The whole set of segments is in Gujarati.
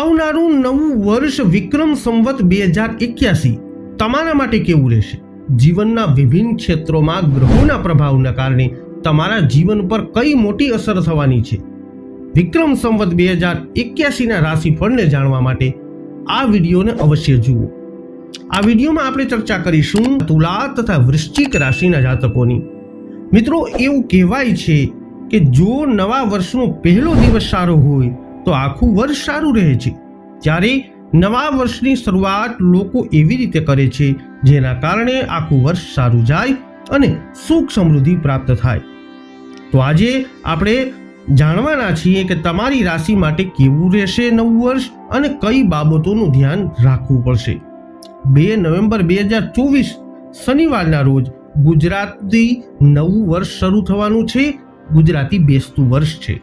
આવનારું નવું વર્ષ વિક્રમ સંવત બે હજાર એક્યાસી તમારા માટે કેવું રહેશે? જીવનના વિભિન્ન ક્ષેત્રોમાં ગ્રહોના પ્રભાવના કારણે તમારા જીવન પર કઈ મોટી અસર થવાની છે? વિક્રમ સંવત બે હજાર એક્યાસીના રાશિફળને જાણવા માટે આ વિડીયોને અવશ્ય જુઓ. આ વિડીયોમાં આપણે ચર્ચા કરીશું તુલા તથા વૃશ્ચિક રાશિના જાતકોની. મિત્રો, એવું કહેવાય છે કે જો નવા વર્ષનો પહેલો દિવસ સારો હોય તો આખું વર્ષ સારું રહે છે. ત્યારે નવા વર્ષની શરૂઆત લોકો એવી રીતે કરે છે, જેના કારણે આખું વર્ષ સારું જાય અને સુખ સમૃદ્ધિ પ્રાપ્ત થાય. તો આજે આપણે જાણવાના છીએ કે તમારી રાશિ માટે કેવું રહેશે નવું વર્ષ અને કઈ બાબતોનું ધ્યાન રાખવું પડશે. બે નવેમ્બર બે હજાર ચોવીસ, શનિવારના રોજ ગુજરાતી નવું વર્ષ શરૂ થવાનું છે. ગુજરાતી બેસતું વર્ષ છે.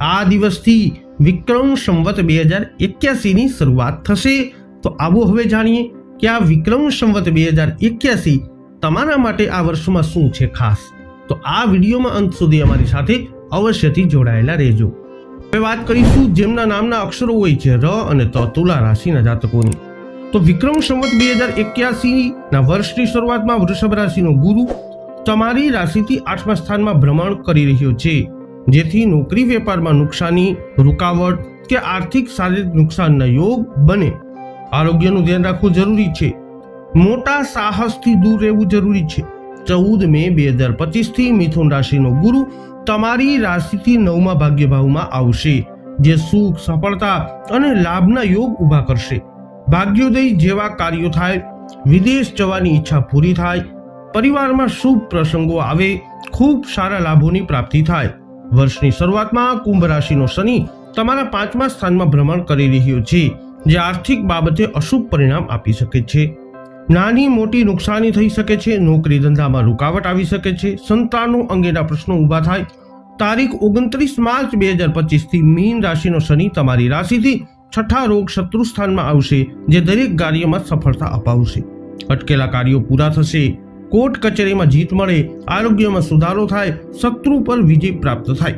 આ દિવસથી વિક્રમ સંવત બે હજાર એક્યાસીની શરૂઆત થશે. તો આવો હવે જાણીએ કે આ વિક્રમ સંવત બે હજાર એક્યાસી તમારા માટે આ વર્ષમાં શું છે ખાસ? તો આ વિડીયોમાં અંત સુધી અમારી સાથે અવશ્યથી જોડાયેલા રહેજો. હવે વાત કરીશું જેમના નામના અક્ષરો હોય છે ર અને ત તુલા રાશિના જાતકોની. તો વિક્રમ સંવત બે હજાર એક્યાસીના વર્ષની શરૂઆતમાં વૃષભ રાશિનો ગુરુ તમારી રાશિથી આઠમા સ્થાનમાં ભ્રમણ કરી રહ્યો છે. જેથી નોકરી વેપારમાં નુકસાની, રૂકાવટ કે આર્થિક શારીરિક નુકસાનના યોગ બને. આરોગ્યનું ધ્યાન રાખવું જરૂરી છે. મોટા સાહસથી દૂર રહેવું જરૂરી છે. ચૌદ મે બે હજાર પચીસથી મિથુન રાશિનો ગુરુ તમારી રાશિથી નવમા ભાગ્ય ભાવમાં આવશે, જે સુખ, સફળતા અને લાભના યોગ ઊભા કરશે. ભાગ્યોદય જેવા કાર્યો થાય, વિદેશ જવાની ઈચ્છા પૂરી થાય, પરિવારમાં શુભ પ્રસંગો આવે, ખૂબ સારા લાભોની પ્રાપ્તિ થાય. વર્ષની શરૂઆતમાં કુંભ રાશિનો શનિ તમારા પાંચમા સ્થાનમાં ભ્રમણ કરી રહ્યો છે, જે આર્થિક બાબતે અશુભ પરિણામ આપી શકે છે. નાની મોટી નુકસાની થઈ શકે છે, નોકરી ધંધામાં રૂકાવટ આવી શકે છે, સંતાનો અંગેના પ્રશ્નો ઊભા થાય. તારીખ ઓગણત્રીસ માર્ચ બે હજાર પચીસથી મીન રાશિનો શનિ તમારી રાશિથી છઠ્ઠા રોગ શત્રુ સ્થાનમાં આવશે, જે દરેક કાર્યમાં સફળતા અપાવશે. અટકેલા કાર્યો પૂરા થશે. કોર્ટ કચેરીમાં જીત મળે, આરોગ્યમાં સુધારો થાય, શત્રુ પર વિજય પ્રાપ્ત થાય.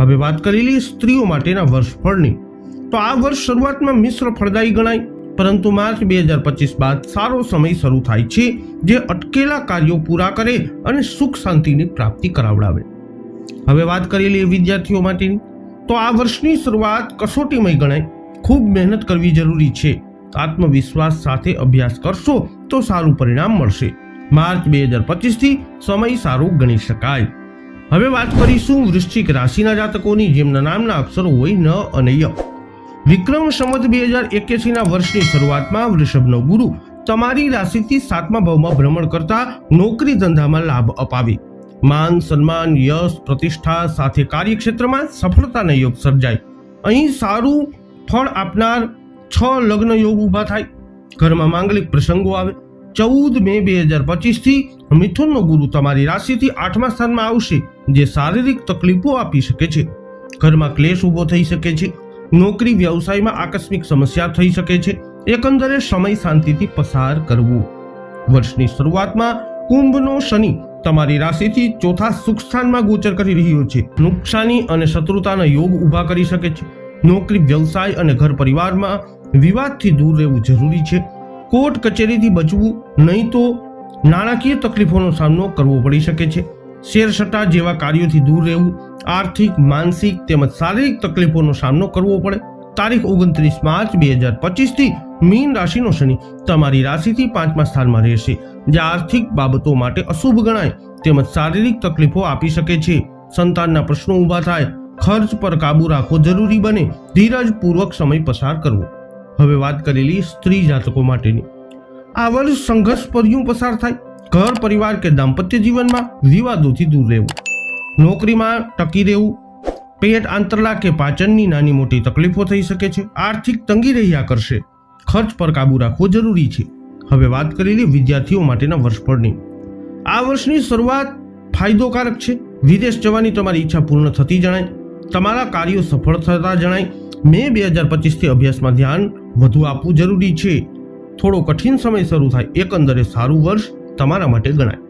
હવે વાત કરેલી સ્ત્રીઓ માટેના વર્ષફળની. તો આ વર્ષ શરૂઆતમાં મિશ્ર ફળદાયી ગણાય, પરંતુ માર્ચ બે હજાર પચીસ બાદ સારો સમય શરૂ થાય છે, જે અટકેલા કાર્યો પૂરા કરે અને સુખ શાંતિની પ્રાપ્તિ કરાવડાવે. હવે વાત કરેલી વિદ્યાર્થીઓ માટેની. તો આ વર્ષની શરૂઆત કસોટીમય ગણાય. ખૂબ મહેનત કરવી જરૂરી છે. આત્મવિશ્વાસ સાથે અભ્યાસ કરશો તો સારું પરિણામ મળશે. માર્ચ બે હજાર પચીસથી સમય સારો ગણી શકાય. હવે વાત કરીશું વૃશ્ચિક રાશિના જાતકોની, જેમના નામના અક્ષરો હોય ન અને ય. વિક્રમ સંવત બે હજાર એક્યાસીના વર્ષની શરૂઆતમાં વૃષભનો ગુરુ તમારી રાશિથી સાતમા ભાવમાં ભ્રમણ કરતા નોકરી ધંધામાં લાભ અપાવે. માન, સન્માન, યશ, પ્રતિષ્ઠા સાથે કાર્યક્ષેત્રમાં સફળતાને યોગ સર્જાય. અહીં સારું ફળ આપનાર છ લગ્ન યોગ ઊભા થાય. ઘરમાં માંગલિક પ્રસંગો આવે. ચૌદ મે બે હજાર પચીસથી મિથુનનો ગુરુ તમારી રાશિથી આઠમા સ્થાનમાં આવશે, જે શારીરિક તકલીફો આપી શકે છે. ઘરમાં ક્લેશ ઊભો થઈ શકે છે. નોકરી, વ્યવસાયમાં આકસ્મિક સમસ્યા થઈ શકે છે. એકંદરે સમય શાંતિથી પસાર કરવો. વર્ષની શરૂઆતમાં કુંભનો શનિ તમારી રાશિથી ચોથા સુખ સ્થાનમાં ગોચર કરી રહ્યો છે. નુકસાની અને શત્રુતાના યોગ ઊભા કરી શકે છે. નોકરી, વ્યવસાય અને ઘર પરિવારમાં વિવાદથી દૂર રહેવું જરૂરી છે. કોર્ટ કચેરીથી બચવું, નહીં તો નાણાકીય તકલીફોનો સામનો કરવો પડી શકે છે. શેર સટ્ટા જેવા કાર્યોથી દૂર રહેવું, આર્થિક, માનસિક તેમજ શારીરિક તકલીફોનો સામનો કરવો પડે. તારીખ ઓગણત્રીસ માર્ચ બે હજાર પચીસથી મીન રાશિનો શનિ તમારી રાશિથી પાંચમા સ્થાનમાં રહેશે, જે આર્થિક બાબતો માટે અશુભ ગણાય તેમજ શારીરિક તકલીફો આપી શકે છે. સંતાનના પ્રશ્નો ઊભા થાય, ખર્ચ પર કાબુ રાખવો જરૂરી બને, ધીરજપૂર્વક સમય પસાર કરવો. હવે વાત કરેલી સ્ત્રી જાતકો માટેની. આ વર્ષ સંઘર્ષભર્યું પસાર થાય. ઘર પરિવાર કે દાંપત્ય જીવનમાં વિવાદોથી દૂર રહેવું. નોકરીમાં ટકી રહેવું. પેટ આંતરલા કે પાચનની નાની મોટી તકલીફો થઈ શકે છે. આર્થિક તંગી રહ્યા કરશે. ખર્ચ પર કાબૂ રાખવો જરૂરી છે. હવે વાત કરેલી વિદ્યાર્થીઓ માટેના વર્ષફળની આ વર્ષની શરૂઆત ફાયદોકારક છે. વિદેશ જવાની તમારી ઈચ્છા પૂર્ણ થતી જણાય. તમારા કાર્યો સફળ થતા જણાય. મે બે હજાર પચીસથી અભ્યાસમાં ધ્યાન વધુ આપવું જરૂરી છે. થોડો કઠિન સમય શરૂ થાય, એકંદરે સારું વર્ષ તમારા માટે ગણાય.